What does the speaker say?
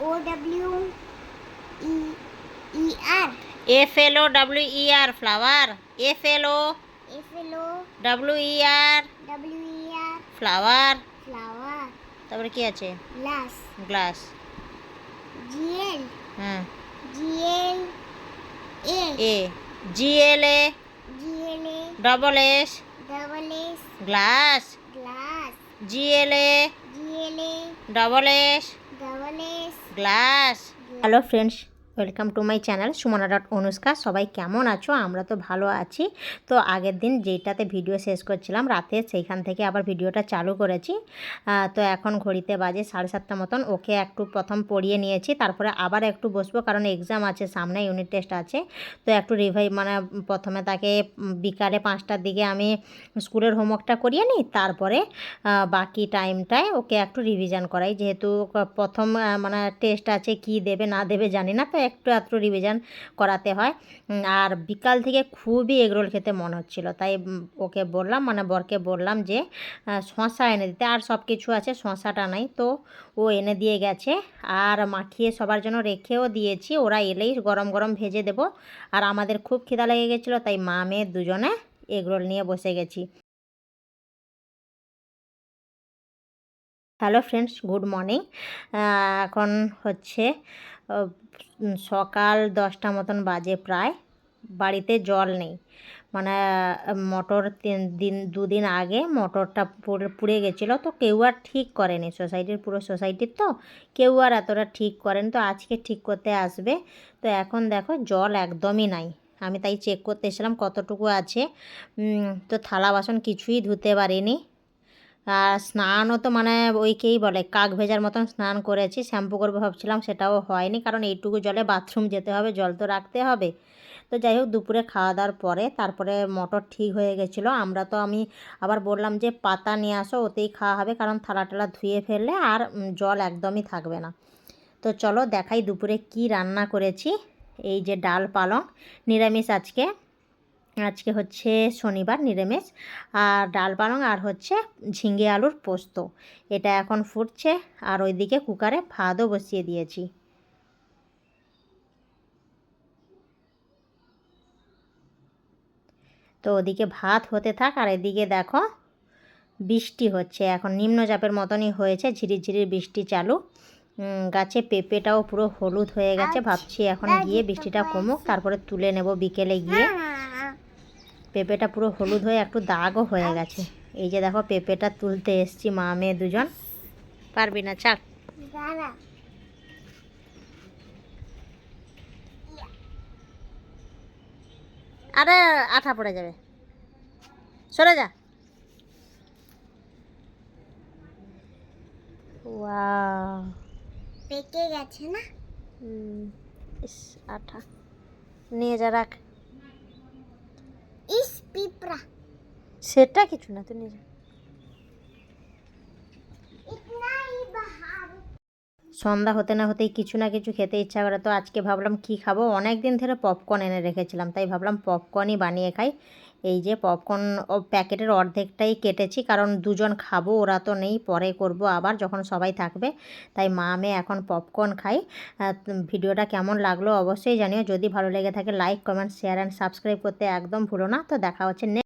O W E E R. F L O W E R flower F L O F L O W E R W E R. Flower flower. তারপরে কি আছে? Glass. Glass G L. হ্যাঁ G L A. A G L A G L A. Double S double S. Glass glass. G L A G L A. Double S double S. Glass hello friends welcome to my channel Sumana dot Anushka সবাই কেমন আছো? আমরা তো ভালো আছি। তো আগের দিন যেটাতে ভিডিও শেষ করছিলাম, রাতে সেইখান থেকে আবার ভিডিওটা চালু করেছি। তো এখন ঘড়িতে বাজে সাড়ে সাতটা মতন। ওকে একটু প্রথম পড়িয়ে নিয়েছি, তারপরে আবার একটু বসবো কারণ এক্সাম আছে, সামনে ইউনিট টেস্ট আছে। তো একটু রিভাই মানে প্রথমে তাকে বিকালে পাঁচটার দিকে আমি স্কুলের হোমওয়ার্কটা করিয়ে নিই, তারপরে বাকি টাইমটায় ওকে একটু রিভিশন করাই। যেহেতু প্রথম মানে টেস্ট আছে, কি দেবে, না দেবে জানি না, তো একটু একটু রিভিশন করাতে হয়। আর বিকাল থেকে খুবই এগরোল খেতে মনে হচ্ছিল। তাই ওকে বললাম মানে বরকে বললাম যে শশা এনে দিতে। আর সব কিছু আছে শশাটা নাই তো। ও এনে দিয়ে গেছে। আর মাখিয়ে সবার জন্য রেখেও দিয়েছি। ওরা এলেই গরম গরম ভেজে দেব। আর আমাদের খুব খিদা লেগে গেছিল, তাই মা মেয়ে দুজনে এগরোল নিয়ে বসে গেছি। হ্যালো ফ্রেন্ডস গুড মর্নিং এখন হচ্ছে সকাল দশটা মতন বাজে প্রায়। বাড়িতে জল নেই। মানে মোটর তিন দিন, দুদিন আগে মোটরটা পুড়ে পুড়ে গেছিল তো কেউ আর ঠিক করেনি। সোসাইটির পুরো সোসাইটির তো কেউ আর এতটা ঠিক করেন। তো আজকে ঠিক করতে আসবে। তো এখন দেখো জল একদমই নাই। আমি তাই চেক করতে এসেছিলাম কতটুকু আছে। তো থালা বাসন কিছুই ধুতে পারিনি। আর স্নানও তো মানে ওইকেই বলে, কাক ভেজার মতন স্নান করেছি, শ্যাম্পু করব ভাবছিলাম, সেটাও হয়নি, কারণ এইটুকু জলে বাথরুম যেতে হবে, জল তো রাখতে হবে। তো যাই হোক, দুপুরে খাওয়া দাওয়ার পরে তারপরে মোটর ঠিক হয়ে গেছিল, আমরা তো আমি আবার বললাম যে পাতা নিয়ে আসো, ওতেই খাওয়া হবে, কারণ থালা টালা ধুয়ে ফেললে আর জল একদমই থাকবে না। তো চলো দেখাই দুপুরে কি রান্না করেছি, এই যে ডাল পালং, নিরামিষ আজকে। আজকে হচ্ছে শনিবার নিরামিষ। আর ডাল পালং আর হচ্ছে ঝিঙ্গে আলুর পোস্ত। এটা এখন ফুটছে আর ওইদিকে কুকারে ভাতও বসিয়ে দিয়েছি। তো ওদিকে ভাত হতে থাক আর এদিকে দেখো বৃষ্টি হচ্ছে। এখন নিম্নচাপের মতনই হয়েছে ঝিরিঝিরির বৃষ্টি চালু। গাছে পেঁপেটাও পুরো হলুদ হয়ে গেছে। ভাবছি এখন গিয়ে বৃষ্টিটা কমুক তারপরে তুলে নেব বিকেলে গিয়ে। পেঁপেটা পুরো হলুদ হয়ে একটু দাগও হয়ে গেছে। এই যে দেখো পেঁপেটা তুলতে এসছি মা মেয়ে দুজন। পারবি না চাক আরে আঠা পড়ে যাবে। সরে যা। পেকে গেছে না? আঠা। নিয়ে যা রাখ। ইস পিঁপড়া। সেটা কিছু না তুমি সন্ধ্যা হতে না হতেই কিছু না কিছু খেতে ইচ্ছা করে তো আজকে ভাবলাম কি খাব? অনেক দিন ধরে পপকর্ন এনে রেখেছিলাম তাই ভাবলাম পপকর্নই বানিয়ে খাই। এই যে পপকর্ন প্যাকেটের অর্ধেকটাই কেটেছি, কারণ দুজন খাব, ওরা তো নেই, পরে করব আবার যখন সবাই থাকবে। তাই মা, আমি এখন পপকর্ন খাই। ভিডিওটা কেমন লাগল অবশ্যই জানিও। যদি ভালো লেগে থাকে like comment share and subscribe করতে একদম ভুলো না। তো দেখা হচ্ছে